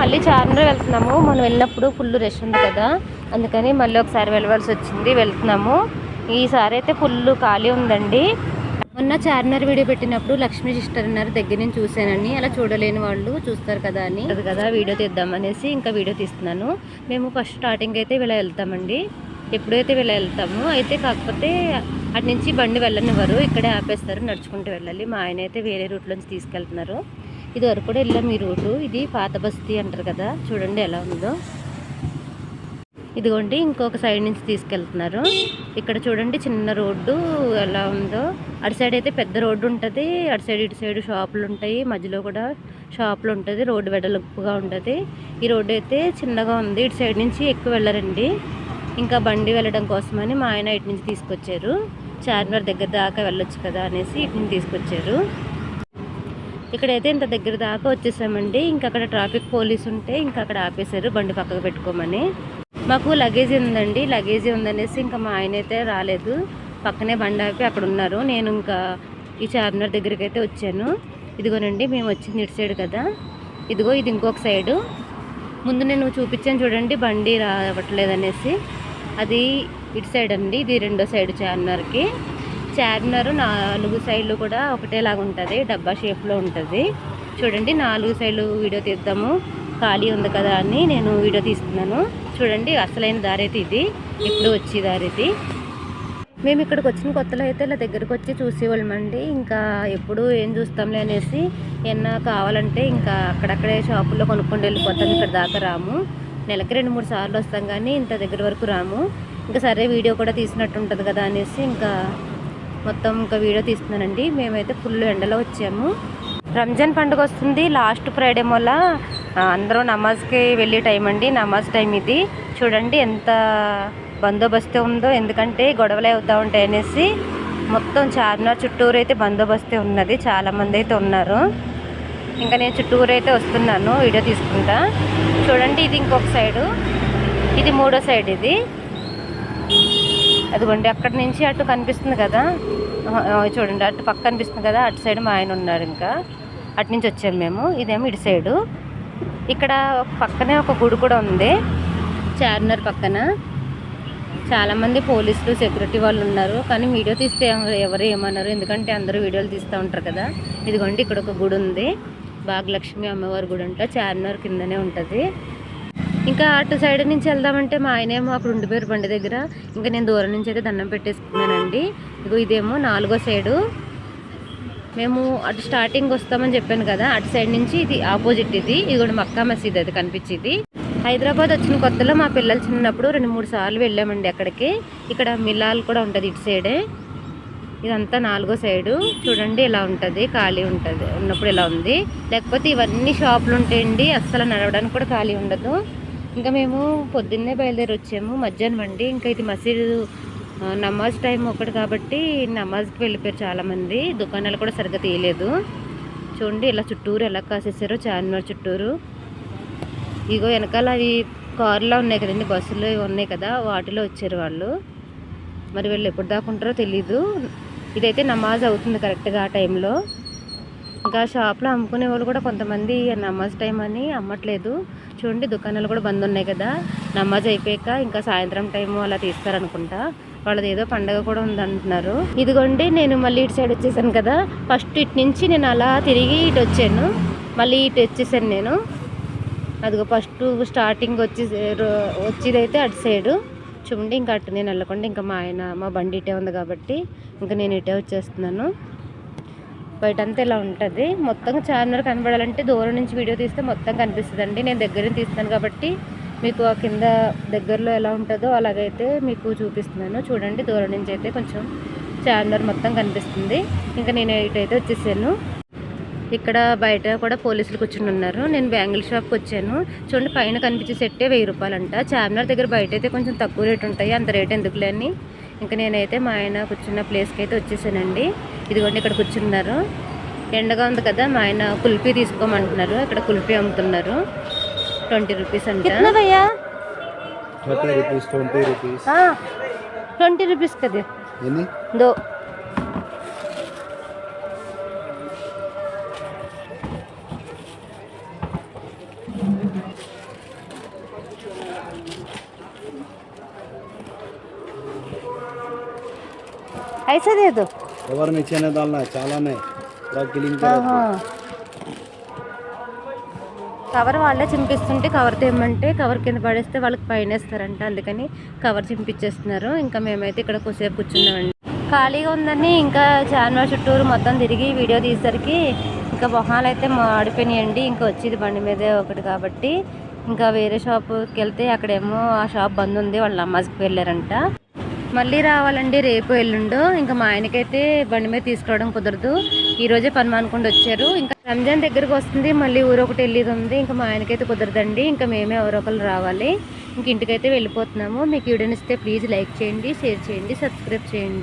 మళ్ళీ చార్మినార్ వెళ్తున్నాము. మనం వెళ్ళినప్పుడు ఫుల్ రష్ ఉంది కదా. అందుకని మళ్ళీ ఒకసారి వెళ్ళవలసి వచ్చింది. వెళ్తున్నాము. ఈసారి అయితే ఫుల్ ఖాళీ ఉందండి. మొన్న చార్మినార్ వీడియో పెట్టినప్పుడు లక్ష్మీ సిస్టర్ అన్నారు దగ్గర నుంచి చూశానని. అలా చూడలేని వాళ్ళు చూస్తారు కదా అని. అది కదా వీడియో తీద్దామనేసి ఇంకా వీడియో తీస్తున్నాను. మేము ఫస్ట్ స్టార్టింగ్ అయితే ఇలా వెళ్తామండి. ఎప్పుడైతే వీళ్ళ వెళ్తాము అయితే కాకపోతే అటు నుంచి బండి వెళ్ళనివ్వరు. ఇక్కడే ఆపేస్తారు నడుచుకుంటూ వెళ్ళాలి. మా ఆయన అయితే వేరే రూట్లోంచి తీసుకెళ్తున్నారు. ఇది వరకు కూడా వెళ్ళాం ఈ రూటు. ఇది పాత బస్తీ అంటారు కదా. చూడండి ఎలా ఉందో. ఇదిగోండి ఇంకొక సైడ్ నుంచి తీసుకెళ్తున్నారు. ఇక్కడ చూడండి చిన్న రోడ్డు ఎలా ఉందో. అటు సైడ్ అయితే పెద్ద రోడ్డు ఉంటుంది. అటు సైడ్ ఇటు సైడ్ షాపులు ఉంటాయి. మధ్యలో కూడా షాపులు ఉంటుంది. రోడ్డు వెడల్పుగా ఉంటుంది. ఈ రోడ్డు అయితే చిన్నగా ఉంది. ఇటు సైడ్ నుంచి ఎక్కువ వెళ్ళరండి. ఇంకా బండి వెళ్ళడం కోసమని మా ఆయన ఇటు నుంచి తీసుకొచ్చారు. చార్మినార్ దగ్గర దాకా వెళ్ళొచ్చు కదా అనేసి ఇటు నుంచి తీసుకొచ్చారు. ఇక్కడైతే ఇంత దగ్గర దాకా వచ్చేసామండి. ఇంకా అక్కడ ట్రాఫిక్ పోలీస్ ఉంటే ఇంకా అక్కడ ఆపేశారు. బండి పక్కకు పెట్టుకోమని. మాకు లగేజ్ ఉందండి. లగేజ్ ఉందనేసి ఇంకా మా ఆయన అయితే రాలేదు. పక్కనే బండి ఆపి అక్కడ ఉన్నారు. నేను ఇంకా ఈ చార్మినార్ దగ్గరికి అయితే వచ్చాను. ఇదిగోనండి మేము వచ్చింది ఇటు సైడ్ కదా. ఇదిగో ఇది ఇంకొక సైడు. ముందు నేను చూపించాను చూడండి బండి రావట్లేదు అనేసి అది ఇటు సైడ్ అండి. ఇది రెండో సైడ్ చార్మినార్కి. చార్మినార్ నాలుగు సైడ్లు కూడా ఒకటేలాగా ఉంటుంది డబ్బా షేప్లో ఉంటుంది. చూడండి నాలుగు సైడ్లు వీడియో తీద్దాము. ఖాళీ ఉంది కదా అని నేను వీడియో తీస్తున్నాను. చూడండి అసలైన దారి అయితే ఇది. ఇప్పుడు వచ్చే దారి ఇది. మేము ఇక్కడికి వచ్చిన కొత్తలో అయితే ఇలా దగ్గరకు వచ్చి చూసేవాళ్ళమండి ఇంకా ఎప్పుడు ఏం చూస్తాంలే అనేసి ఏమన్నా కావాలంటే ఇంకా అక్కడక్కడే షాపుల్లో కొనుక్కొని వెళ్ళిపోతాం. ఇక్కడ దాకా రాము. నెలకి రెండు మూడు సార్లు వస్తాం కానీ ఇంత దగ్గర వరకు రాము. ఇంకా సరే వీడియో కూడా తీసినట్టు ఉంటుంది కదా అనేసి ఇంకా మొత్తం ఇంకా వీడియో తీస్తున్నానండి. మేమైతే ఫుల్ ఎండలో వచ్చాము. రంజాన్ పండుగ వస్తుంది. లాస్ట్ ఫ్రైడే వల్ల అందరూ నమాజ్కి వెళ్ళే టైం అండి. నమాజ్ టైం ఇది. చూడండి ఎంత బందోబస్తు ఉందో ఎందుకంటే గొడవలు అవుతూ ఉంటాయి అనేసి మొత్తం చార్మినార్ చుట్టూరు అయితే బందోబస్తే ఉన్నది. చాలామంది అయితే ఉన్నారు. ఇంకా నేను చుట్టూరు అయితే వస్తున్నాను. వీడియో తీసుకుంటా. చూడండి ఇది ఇంకొక సైడు. ఇది మూడో సైడ్ ఇది. అదిగోండి అక్కడి నుంచి అటు కనిపిస్తుంది కదా. చూడండి అటు పక్క కనిపిస్తుంది కదా అటు సైడ్ మా ఆయన ఉన్నారు ఇంకా. అటు నుంచి వచ్చాము మేము ఇదేమో ఇటు సైడు. ఇక్కడ పక్కనే ఒక గుడి కూడా ఉంది చార్మినార్ పక్కన. చాలామంది పోలీసులు సెక్యూరిటీ వాళ్ళు ఉన్నారు కానీ వీడియో తీస్తే ఎవరు- ఎవరు ఏమన్నారు? ఎందుకంటే అందరూ వీడియోలు తీస్తూ ఉంటారు కదా. ఇదిగోండి ఇక్కడ ఒక గుడి ఉంది. భాగ్యలక్ష్మి అమ్మవారి గుడి అంట చార్మినార్ కిందనే ఉంటుంది. ఇంకా అటు సైడ్ నుంచి వెళ్దామంటే మా ఆయనేమో అప్పుడు ఉండిపోయారు బండి దగ్గర. ఇంకా నేను దూరం నుంచి అయితే దండం పెట్టేసుకున్నానండి. ఇగో ఇదేమో నాలుగో సైడు. మేము అటు స్టార్టింగ్ వస్తామని చెప్పాను కదా అటు సైడ్ నుంచి ఇది ఆపోజిట్ ఇది. ఇది కూడా మక్కా మసీద్ అది కనిపించేది. హైదరాబాద్ వచ్చిన కొత్తలో మా పిల్లలు చిన్నప్పుడు రెండు మూడు సార్లు వెళ్ళామండి అక్కడికి. ఇక్కడ మిలాల్ కూడా ఉంటుంది ఇటు సైడే. ఇదంతా నాలుగో సైడు. చూడండి ఇలా ఉంటుంది ఖాళీ ఉంటుంది ఉన్నప్పుడు ఇలా ఉంది. లేకపోతే ఇవన్నీ షాపులు ఉంటాయండి అస్సలు నడవడానికి కూడా ఖాళీ ఉండదు. ఇంకా మేము పొద్దున్నే బయలుదేరి వచ్చాము మధ్యాహ్నం అండి. ఇంకా ఇది మసీదు నమాజ్ టైం ఒకటి కాబట్టి నమాజ్కి వెళ్ళిపోయారు చాలామంది. దుకాణాలు కూడా సరిగ్గా తీయలేదు. చూడండి ఇలా చుట్టూరు ఎలా కాసేసారో చార్మినార్ చుట్టూరు. ఇగో వెనకాల అవి కార్లో ఉన్నాయి కదండి బస్సులు ఉన్నాయి కదా వాటిలో వచ్చారు వాళ్ళు. మరి వీళ్ళు ఎప్పుడు దాకా ఉంటారో తెలీదు. ఇదైతే నమాజ్ అవుతుంది కరెక్ట్గా ఆ టైంలో. ఇంకా షాప్లో అమ్ముకునే వాళ్ళు కూడా కొంతమంది నమాజ్ టైం అని అమ్మట్లేదు. చూడండి దుకాణాలు కూడా బంద్ ఉన్నాయి కదా. నమాజ్ అయిపోయాక ఇంకా సాయంత్రం టైం అలా తీస్తారనుకుంటా. వాళ్ళది ఏదో పండగ కూడా ఉందంటున్నారు. ఇదిగోండి నేను మళ్ళీ ఇటు సైడ్ వచ్చేసాను కదా. ఫస్ట్ ఇటు నుంచి నేను అలా తిరిగి ఇటు వచ్చాను. మళ్ళీ ఇటు వచ్చేసాను నేను. అదిగో ఫస్ట్ స్టార్టింగ్ వచ్చి వచ్చేదైతే అటు సైడు. చూడండి ఇంకా అటు నేను వెళ్ళకుండా ఇంకా మా ఆయన మా బండి ఇటే ఉంది కాబట్టి ఇంకా నేను ఇటే వచ్చేస్తున్నాను. బయట అంతా ఇలా ఉంటుంది. మొత్తం చార్మినార్ కనబడాలంటే దూరం నుంచి వీడియో తీస్తే మొత్తం కనిపిస్తుందండి. నేను దగ్గర తీస్తాను కాబట్టి మీకు ఆ కింద దగ్గరలో ఎలా ఉంటుందో అలాగైతే మీకు చూపిస్తున్నాను. చూడండి దూరం నుంచి అయితే కొంచెం చార్మినార్ మొత్తం కనిపిస్తుంది. ఇంకా నేను ఇటైతే వచ్చేసాను. ఇక్కడ బయట కూడా పోలీసులు కూర్చుని ఉన్నారు. నేను బ్యాంగిల్ షాప్కి వచ్చాను. చూడండి పైన కనిపించే సెట్టే వెయ్యి రూపాయలంట. చార్మినార్ దగ్గర బయట అయితే కొంచెం తక్కువ రేట్ ఉంటాయి. అంత రేట్ ఎందుకులే అని. ఇంకా నేనైతే మా ఆయన కూర్చున్న ప్లేస్కి అయితే వచ్చేసానండి. ఇదిగోండి ఇక్కడ కూర్చున్నారు. ఎండగా ఉంది కదా మా ఆయన కుల్ఫీ తీసుకోమంటున్నారు. ఇక్కడ కుల్ఫీ అమ్ముతున్నారు. ట్వంటీ రూపీస్ అంటే. Twenty rupees. కదా. ऐसा दे दो कवर नीचे नहीं डालना है చాలా नहीं पूरा क्लीन ఆహా. కవర్ వాళ్ళే చింపిస్తుంటే కవర్ తెమ్మంటే కవర్ కింద పడేస్తే వాళ్ళకి పైన వేస్తారంట అందుకని కవర్ చింపించేస్తున్నారు ఇంకా మేమైతే ఇక్కడ కొద్దిసేపు కూర్చున్నామండి ఖాళీగా ఉందని ఇంకా చార్మినార్ చుట్టూరు మొత్తం తిరిగి వీడియో తీసేసరికి ఇంకా మొహాలు అయితే మాడిపోయినాయండి ఇంకా వచ్చేది బండి మీదే ఒకటి కాబట్టి ఇంకా వేరే షాప్కి వెళ్తే అక్కడేమో ఆ షాప్ బంద్ ఉంది వాళ్ళ అమ్మాజికి వెళ్ళారంట మళ్ళీ రావాలండి రేపు ఎల్లుండు. ఇంకా మా ఆయనకైతే బండి మీద తీసుకురావడం కుదరదు. ఈరోజే రోజే పని వచ్చారు. ఇంకా రంజాన్ దగ్గరకు వస్తుంది. మళ్ళీ ఊరు ఒకటి వెళ్ళేది ఉంది. ఇంకా మా ఆయనకైతే కుదరదండి. ఇంకా మేమే ఎవరో ఒకరు రావాలి. ఇంక ఇంటికైతే వెళ్ళిపోతున్నాము. మీకు వీడియోని ఇస్తే ప్లీజ్ లైక్ చేయండి షేర్ చేయండి సబ్స్క్రైబ్ చేయండి.